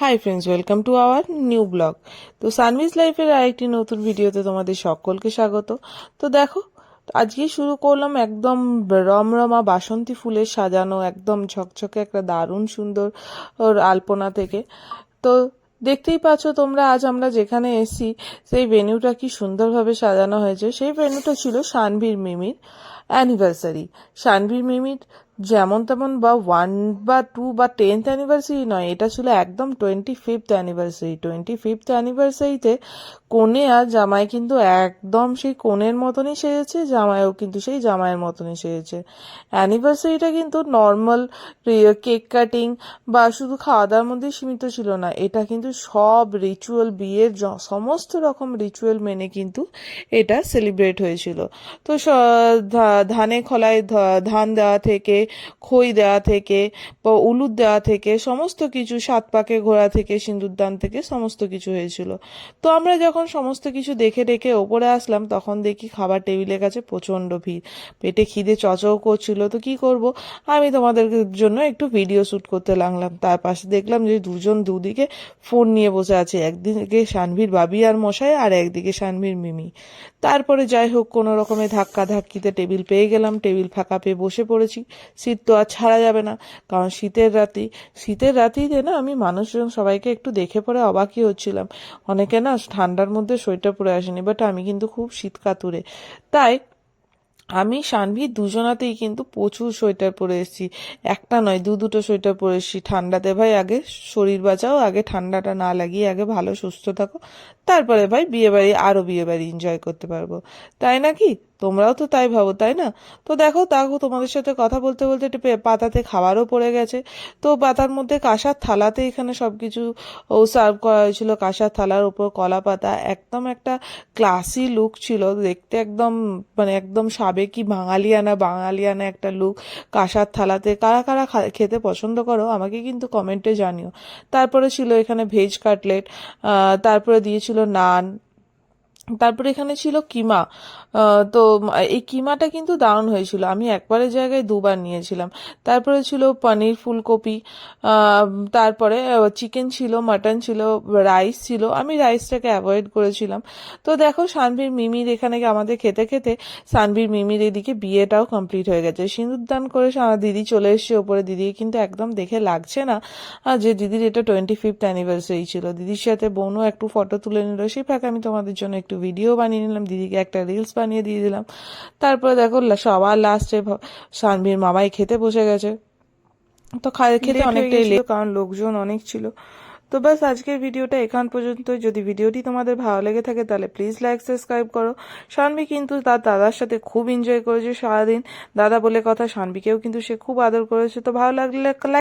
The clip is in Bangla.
Hi friends welcome to our new blog তো সানভিস লাইফের আরেকটি নতুন ভিডিওতে তোমাদের সকলকে স্বাগত। তো দেখো, আজকে শুরু করলাম একদম রমরমা বাসন্তী ফুলের সাজানো, একদম ঝকঝকে একটা দারুণ সুন্দর আলপনা থেকে। তো দেখতেই পাচ্ছ তোমরা আজ আমরা যেখানে এসেছি, সেই ভেন্যুটা কি সুন্দরভাবে সাজানো হয়েছে। সেই ভেন্যুটা ছিল শানভীর মিমির অ্যানিভার্সারি শানভীর মিমির যেমন তেমন বা ওয়ান বা টু বা টেন্থ অ্যানিভার্সারি নয়, এটা ছিল একদম twenty fifth anniversary twenty fifth অ্যানিভার্সারিতে কনে আর জামাই কিন্তু একদম সেই কনের মতনই সেজেছে, জামাইও কিন্তু সেই জামাইয়ের মতনই সেজেছে। অ্যানিভার্সারিটা কিন্তু নর্মাল কেক কাটিং বা শুধু খাওয়া দাওয়ার মধ্যেই সীমিত ছিল না, এটা কিন্তু সব রিচুয়াল বিয়ের সমস্ত রকম রিচুয়াল মেনে কিন্তু এটা সেলিব্রেট হয়েছিল। তো ধানে খলায় ধান দেওয়া থেকে খই দেওয়া থেকে উলুদ দেওয়া থেকে সমস্ত কিছু, সাত পাকে ঘোরা থেকে সিঁদুরদান থেকে সমস্ত কিছু হয়েছিল। তো আমরা যখন সমস্ত কিছু দেখে রেখে ওপরে আসলাম, তখন দেখি খাবার টেবিলের কাছে প্রচণ্ড ভিড়। পেটে খিদে চচও করছিল। তো কি করব? আমি তোমাদের জন্য একটু ভিডিও শ্যুট করতে লাগলাম। তার পাশে দেখলাম যে দুজন দুদিকে ফোন নিয়ে বসে আছে। একদিকে শানভীর বাবি আর মশাই আর একদিকে শানভীর মিমি। তারপরে যাই হোক, কোনো রকমে ধাক্কা ধাক্কিতে টেবিল পেয়ে গেলাম। টেবিল ফাঁকা পেয়ে বসে পড়েছি। শীত তো আর ছাড়া যাবে না। কারণ শীতের রাতি, শীতের রাতিতে না আমি মানুষজন সবাইকে একটু দেখে পরে অবাকই হচ্ছিলাম। অনেকে না ঠান্ডার মধ্যে সোয়েটার পরে আসেনি বাট আমি কিন্তু খুব শীত কাতুরে তাই আমি সানভি দুজনাতেই কিন্তু প্রচুর সোয়েটার পরে এসেছি। একটা নয়, দু দুটো সোয়েটার পরে এসেছি। ঠান্ডাতে ভাই আগে শরীর বাঁচাও, আগে ঠান্ডাটা না লাগিয়ে আগে ভালো সুস্থ থাকো। তারপরে ভাই বিয়ে বাড়ি আরও বিয়ে বাড়ি এনজয় করতে পারব। তাই নাকি? তোমরাও তো তাই ভাবো, তাই না? তো দেখো দেখো তোমাদের সাথে কথা বলতে বলতে একটু পাতাতে খাবারও পড়ে গেছে। তো পাতার মধ্যে কাঁসার থালাতে এখানে সব কিছু ও সার্ভ করা হয়েছিল। কাঁসার থালার উপর কলা পাতা, একদম একটা ক্লাসি লুক ছিল। দেখতে একদম মানে একদম সাবেকি বাঙালিয়ানা বাঙালিয়ানা একটা লুক কাঁসার থালাতে। কারা কারা খেতে পছন্দ করো আমাকে কিন্তু কমেন্টে জানিও। তারপরে ছিল এখানে ভেজ কাটলেট তারপরে দিয়েছিল নান তারপরে এখানে ছিল কিমা। তো, এই কিমাটা কিন্তু দারুণ হয়েছিল। আমি একবারের জায়গায় দুবার নিয়েছিলাম। তারপরে ছিল পনির ফুলকপি তারপরে চিকেন ছিল, মাটন ছিল, রাইস ছিল। আমি রাইসটাকে অ্যাভয়েড করেছিলাম। তো দেখো সানভীর মিমির এখানে আমাদের খেতে খেতে সানভীর মিমির এদিকে বিয়েটাও কমপ্লিট হয়ে গেছে। সিঁদুরদান করে দিদি চলে এসেছে ওপরে। দিদি কিন্তু একদম দেখে লাগছে না যে দিদির এটা টোয়েন্টি ফিফথ অ্যানিভার্সারি ছিল। দিদির সাথে বোনও একটু ফটো তুলে নিল। সেই ফাঁকে আমি তোমাদের জন্য একটু ভিডিও বানিয়ে নিলাম দিদিকে একটা রিলস বানিয়ে দিয়ে দিলাম। তারপরে দেখো সবার লাস্টে সানভীর মামাই খেতে বসে গেছে। তো খেতে অনেকটাই লেট কারণ লোকজন অনেক ছিল। তো ব্যাস আজকের ভিডিওটা এখান পর্যন্ত। যদি ভিডিওটি তোমাদের ভালো লেগে থাকে তাহলে প্লিজ লাইক সাবস্ক্রাইব করো। শানবি কিন্তু তার দাদার সাথে খুব এনজয় করেছে সারাদিন। দাদা বলে কথা শানবিকেও কিন্তু সে খুব আদর করেছে। তো ভালো লাগলে